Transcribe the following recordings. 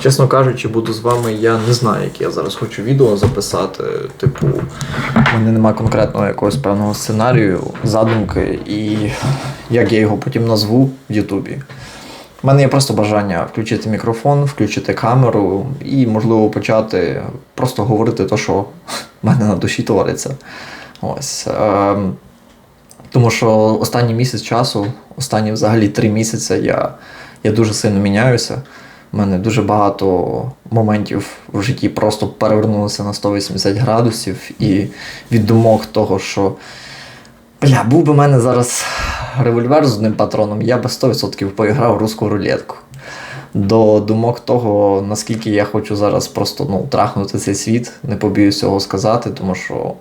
Чесно кажучи, буду з вами, я не знаю, яке я зараз хочу відео записати. Типу, у мене немає конкретного якогось певного сценарію, задумки, і як я його потім назву в Ютубі. У мене є просто бажання включити мікрофон, включити камеру і, можливо, почати просто говорити те, що в мене на душі твориться. Ось. Ем, тому що останній місяць часу, останні взагалі три місяці я, я дуже сильно міняюся. У мене дуже багато моментів в житті просто перевернулося на 180 градусів, і від думок того, що бля, був би в мене зараз револьвер з одним патроном, я би 100% поіграв русську рулетку. До думок того, наскільки я хочу зараз просто ну, трахнути цей світ, не побоюсь цього сказати, тому що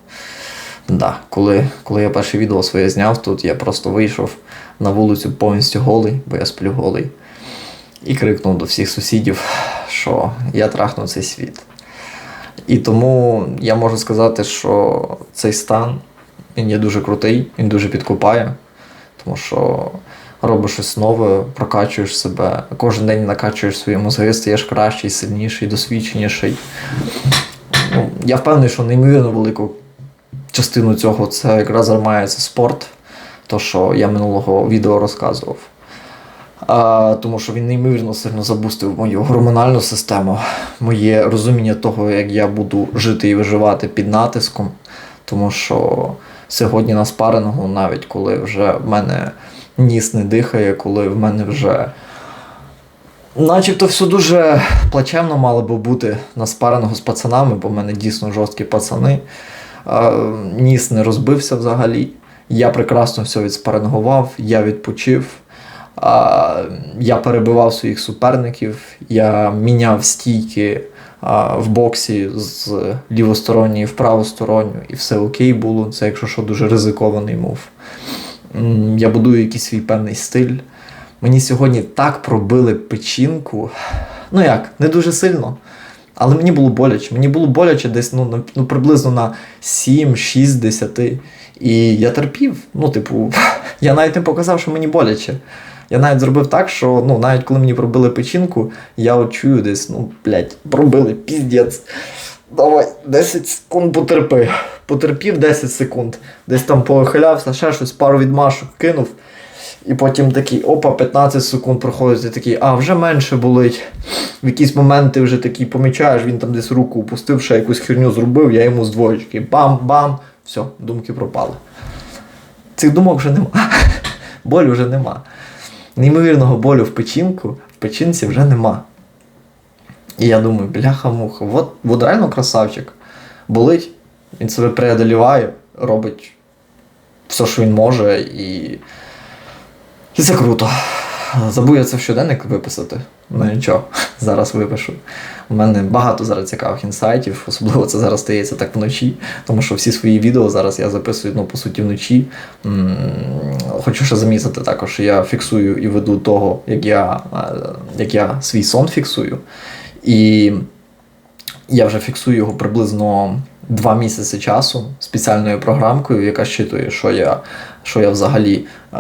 Да, коли, коли я перше відео своє зняв тут, я просто вийшов на вулицю повністю голий, бо я сплю голий, і крикнув до всіх сусідів, що я трахну цей світ. І тому я можу сказати, що цей стан він є дуже крутий, він дуже підкупає, тому що робиш щось нове, прокачуєш себе, кожен день накачуєш свої мозги, стаєш кращий, сильніший, досвідченіший. Ну, я впевнений, що неймовірно велику частину цього це якраз займається спорт, то що я минулого відео розказував. А, Тому що він неймовірно сильно забустив мою гормональну систему, моє розуміння того, як я буду жити і виживати під натиском. Тому що сьогодні на спарингу, навіть коли вже в мене ніс не дихає, коли в мене вже. Начебто все дуже плачевно мало би бути на спарингу з пацанами, бо в мене дійсно жорсткі пацани. А, Ніс не розбився взагалі. Я прекрасно все відспарингував, я відпочив. А, Я перебивав своїх суперників, я міняв стійки а, в боксі з лівосторонньої в правосторонню, і все окей було. Це, якщо що, дуже ризикований мув. Я будую якийсь свій певний стиль. Мені сьогодні так пробили печінку. Ну як, не дуже сильно. Але мені було боляче. Мені було боляче десь ну, ну, приблизно на 7-6 з 10. І я терпів. Ну, типу, я навіть не показав, що мені боляче. Я навіть зробив так, що ну, навіть коли мені пробили печінку, я от чую десь, ну, блядь, пробили, піздець. Давай, 10 секунд потерпи. Потерпів 10 секунд. Десь там похилявся, ще щось, пару відмашок кинув. І потім такий, опа, 15 секунд проходить, і такий, а вже менше болить. В якісь моменти вже такий помічаєш, він там десь руку опустив, ще якусь херню зробив, я йому з двоєчки. Бам-бам, все, думки пропали. Цих думок вже нема. Болю вже нема. Неймовірного болю в печінку, в печінці вже нема. І я думаю, бляха-муха, от, от реально красавчик. Болить, він себе преодоліває, робить все, що він може, і. І це круто. Забув я це в щоденник виписати. Ну нічого, зараз випишу. У мене багато зараз цікавих інсайтів, особливо це зараз стається так вночі, тому що всі свої відео зараз я записую ну, по суті вночі. Хочу ще замітити також, що я фіксую і веду того, як я, е, як я свій сон фіксую. І я вже фіксую його приблизно два місяці часу спеціальною програмкою, яка щитує, що я, що я взагалі е,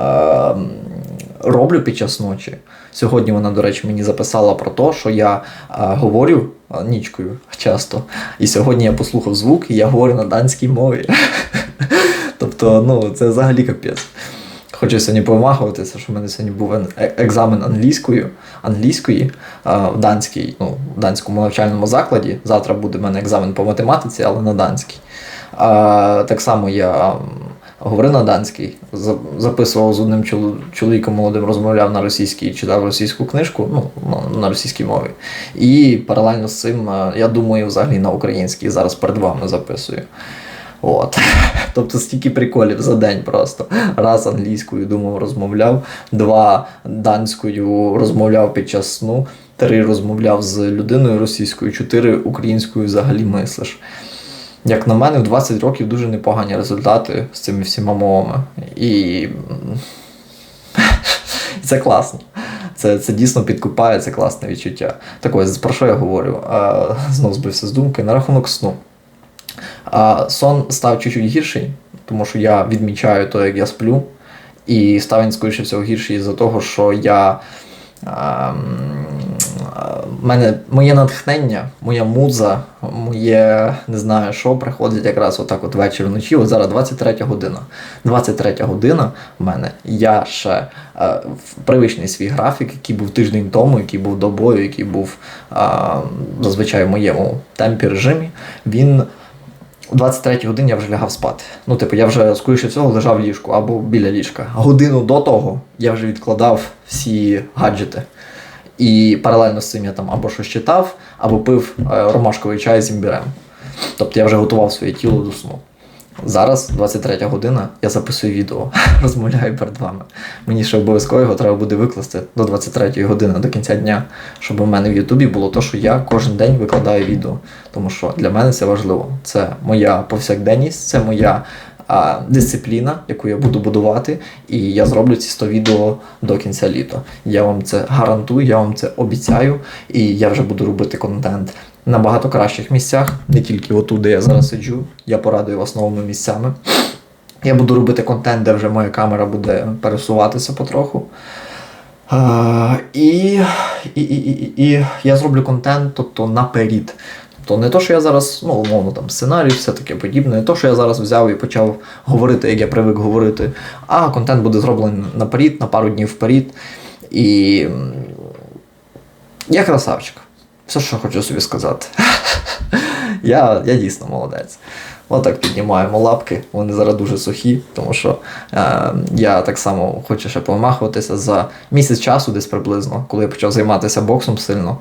роблю під час ночі. Сьогодні вона, до речі, мені записала про те, що я е, говорю е, нічкою часто. І сьогодні я послухав звук, і я говорю на данській мові. Тобто, ну, це взагалі капець. Хочу сьогодні помахуватися, що в мене сьогодні був е- екзамен англійською, англійської в данській, ну, в данському навчальному закладі. Завтра буде в мене екзамен по математиці, але на данській. Так само я говорив на данській, записував з одним чоловіком молодим, розмовляв на російській, читав російську книжку, ну, на, на російській мові. І паралельно з цим, е, я думаю, взагалі на українській зараз перед вами записую. От. Тобто стільки приколів за день просто. Раз англійською думав, розмовляв, два данською розмовляв під час сну, три розмовляв з людиною російською, чотири українською взагалі мислиш. Як на мене, в 20 років дуже непогані результати з цими всіма мовами. І це класно. Це, це дійсно підкупає, це класне відчуття. Так ось, про що я говорю? А, знов збився з думки на рахунок сну. А, сон став чуть-чуть гірший, тому що я відмічаю то, як я сплю. І став він, скоріше всього, гірший із-за того, що я ем, ем, мене, моє натхнення, моя муза, моє не знаю що приходить якраз отак от ввечері вночі. От зараз 23 година. 23 година в мене. Я ще е, привичний свій графік, який був тиждень тому, який був добою, який був е, зазвичай в моєму темпі режимі. Він о 23 годині я вже лягав спати. Ну, типу, я вже скоріше всього лежав в ліжку або біля ліжка. Годину до того я вже відкладав всі гаджети. І паралельно з цим я там або щось читав, або пив е, ромашковий чай з імбірем. Тобто я вже готував своє тіло до сну. Зараз, 23 година, я записую відео, розмовляю перед вами. Мені ще обов'язково його треба буде викласти до 23 години, до кінця дня, щоб у мене в Ютубі було те, що я кожен день викладаю відео. Тому що для мене це важливо. Це моя повсякденність, це моя а, дисципліна, яку я буду будувати, і я зроблю ці 100 відео до кінця літа. Я вам це гарантую, я вам це обіцяю, і я вже буду робити контент на багато кращих місцях, не тільки отут, де я зараз сиджу. Я порадую вас новими місцями. Я буду робити контент, де вже моя камера буде пересуватися потроху. А, і, і, і, і, і я зроблю контент, тобто наперед. Тобто не то, що я зараз, ну, умовно, там сценарій, все таке подібне, не то, що я зараз взяв і почав говорити, як я привик говорити, а контент буде зроблений наперед, на пару днів вперед. І я красавчик. Все, що хочу собі сказати. я, я дійсно молодець. Отак піднімаємо лапки, вони зараз дуже сухі, тому що е, я так само хочу ще помахуватися за місяць часу, десь приблизно, коли я почав займатися боксом сильно.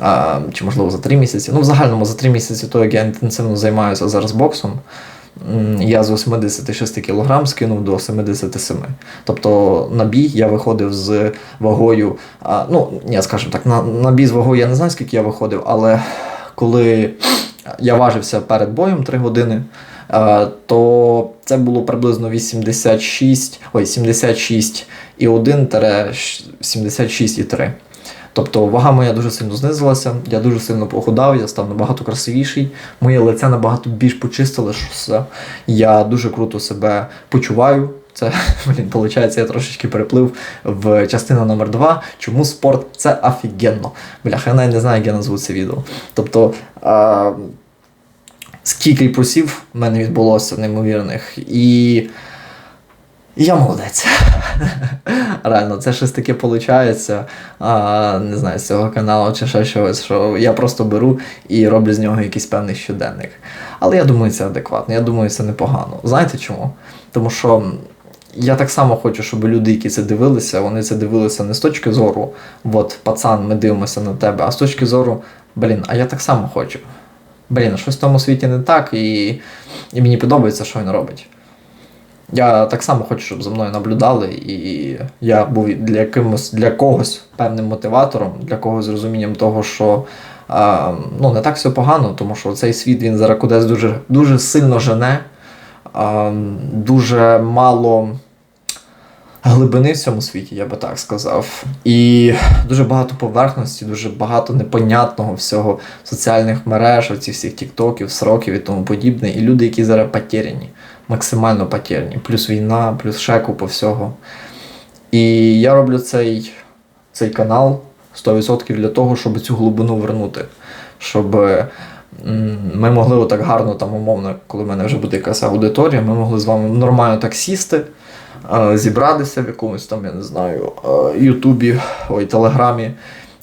Е, чи можливо за три місяці. Ну, в загальному за три місяці, то як я інтенсивно займаюся зараз боксом, я з 86 кг скинув до 77. Тобто на бій я виходив з вагою, ну, ні, скажімо так, на, на бій з вагою я не знаю, скільки я виходив, але коли я важився перед боєм 3 години, е, то це було приблизно 86, ой, 76 і 1 76,3. Тобто вага моя дуже сильно знизилася, я дуже сильно похудав, я став набагато красивіший, моє лице набагато більш почистило, що все. Я дуже круто себе почуваю. Це, блін, виходить, я трошечки переплив в частину номер 2 Чому спорт це офігенно. Бляха, я навіть не знаю, як я назву це відео. Тобто, а, скільки плюсів в мене відбулося неймовірних. І я молодець. Реально, це щось таке виходить, а, не знаю, з цього каналу чи ще щось, що я просто беру і роблю з нього якийсь певний щоденник. Але я думаю, це адекватно, я думаю, це непогано. Знаєте чому? Тому що я так само хочу, щоб люди, які це дивилися, вони це дивилися не з точки зору, от, пацан, ми дивимося на тебе, а з точки зору, блін, а я так само хочу. Блін, щось в тому світі не так, і, і мені подобається, що він робить. Я так само хочу, щоб за мною наблюдали, і я був для якимось для когось певним мотиватором, для когось розумінням того, що а, ну, не так все погано, тому що цей світ він зараз кудись дуже, дуже сильно жене, а, дуже мало глибини в цьому світі, я би так сказав. І дуже багато поверхності, дуже багато непонятного всього соціальних мереж, оці всіх тіктоків, сроків і тому подібне. І люди, які зараз потеряні, максимально потеряні. Плюс війна, плюс ще купа всього. І я роблю цей, цей канал 100% для того, щоб цю глибину вернути. Щоб ми могли отак гарно, там, умовно, коли в мене вже буде якась аудиторія, ми могли з вами нормально так сісти, зібратися в якомусь там, я не знаю, е, Ютубі, ой, Телеграмі,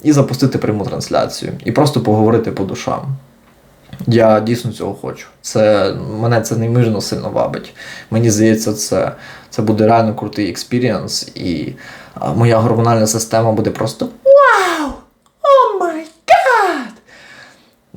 і запустити пряму трансляцію. І просто поговорити по душам. Я дійсно цього хочу. Це мене це неймовірно сильно вабить. Мені здається, це, це буде реально крутий експірієнс, і моя гормональна система буде просто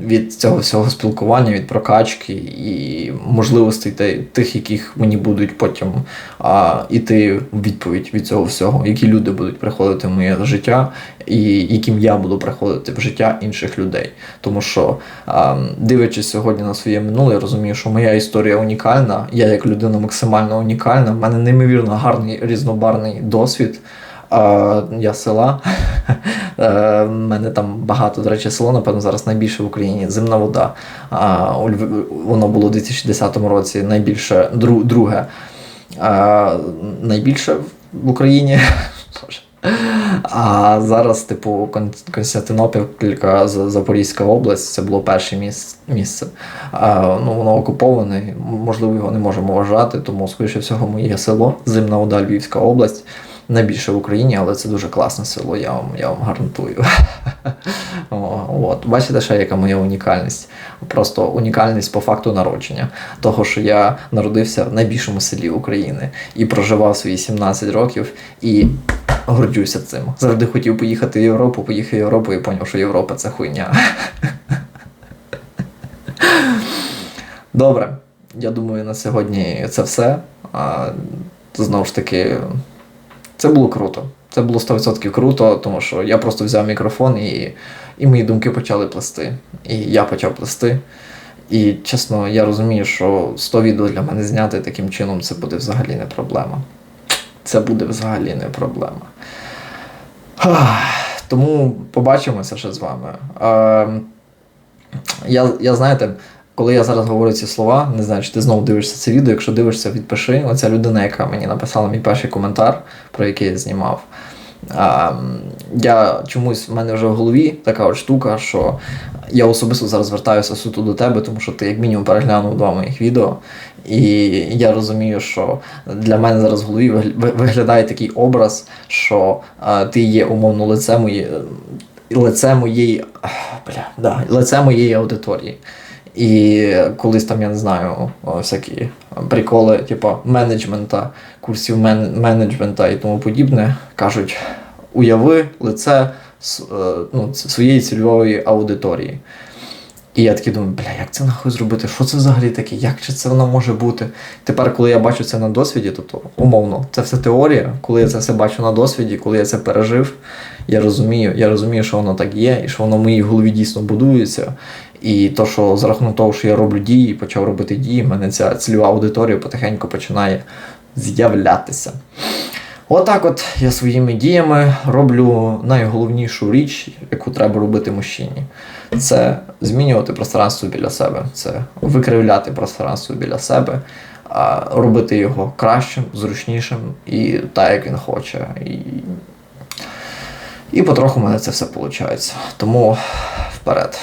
Від цього всього спілкування, від прокачки і можливостей те- тих, яких мені будуть потім а, іти в відповідь від цього всього, які люди будуть приходити в моє життя, і яким я буду приходити в життя інших людей. Тому що, а, дивлячись сьогодні на своє минуле, я розумію, що моя історія унікальна. Я як людина максимально унікальна. В мене неймовірно гарний різнобарний досвід. А, я села. Е, мене там багато, до речі, село, напевно, зараз найбільше в Україні. Земна вода. Воно було у 2010 році найбільше, дру- друге. Найбільше в Україні. А зараз, типу, Кон- Константинопілька, З- Запорізька область, це було перше місце. А, ну, воно окуповане, можливо, його не можемо вважати, тому, скоріше всього, моє село, Зимна Вода, Львівська область. Найбільше в Україні, але це дуже класне село, я вам, я вам гарантую. От. Бачите, ще яка моя унікальність? Просто унікальність по факту народження. Того, що я народився в найбільшому селі України і проживав свої 17 років і горджуся цим. Завжди хотів поїхати в Європу, поїхав в Європу і зрозумів, що Європа це хуйня. Добре, я думаю, на сьогодні це все. Знову ж таки, це було круто. Це було 100% круто, тому що я просто взяв мікрофон і, і мої думки почали плести. І я почав плести. І чесно, я розумію, що 100 відео для мене зняти таким чином це буде взагалі не проблема. Це буде взагалі не проблема. Тому побачимося ще з вами. Ем, я, я знаєте, коли я зараз говорю ці слова, не знаю, чи ти знову дивишся це відео. Якщо дивишся, відпиши. Оця людина, яка мені написала мій перший коментар, про який я знімав. А, я чомусь в мене вже в голові така от штука, що я особисто зараз звертаюся суто до тебе, тому що ти як мінімум переглянув два моїх відео. І я розумію, що для мене зараз в голові виглядає такий образ, що а, ти є умовно лице моє, лице моєї, бля, да, лице моєї аудиторії. І колись там, я не знаю, всякі приколи, типу менеджмента, курсів мен- менеджмента і тому подібне, кажуть, уяви лице е, ну, своєї цільової аудиторії. І я такий думаю, бля, як це нахуй зробити? Що це взагалі таке? Як чи це воно може бути? Тепер, коли я бачу це на досвіді, тобто умовно, це все теорія. Коли я це все бачу на досвіді, коли я це пережив, я розумію, я розумію, що воно так є, і що воно в моїй голові дійсно будується. І то, що за рахунок того, що я роблю дії, почав робити дії, в мене ця цільова аудиторія потихеньку починає з'являтися. Отак от я своїми діями роблю найголовнішу річ, яку треба робити мужчині. Це змінювати пространство біля себе, це викривляти пространство біля себе, робити його кращим, зручнішим і так, як він хоче. І, і потроху в мене це все виходить. Тому вперед.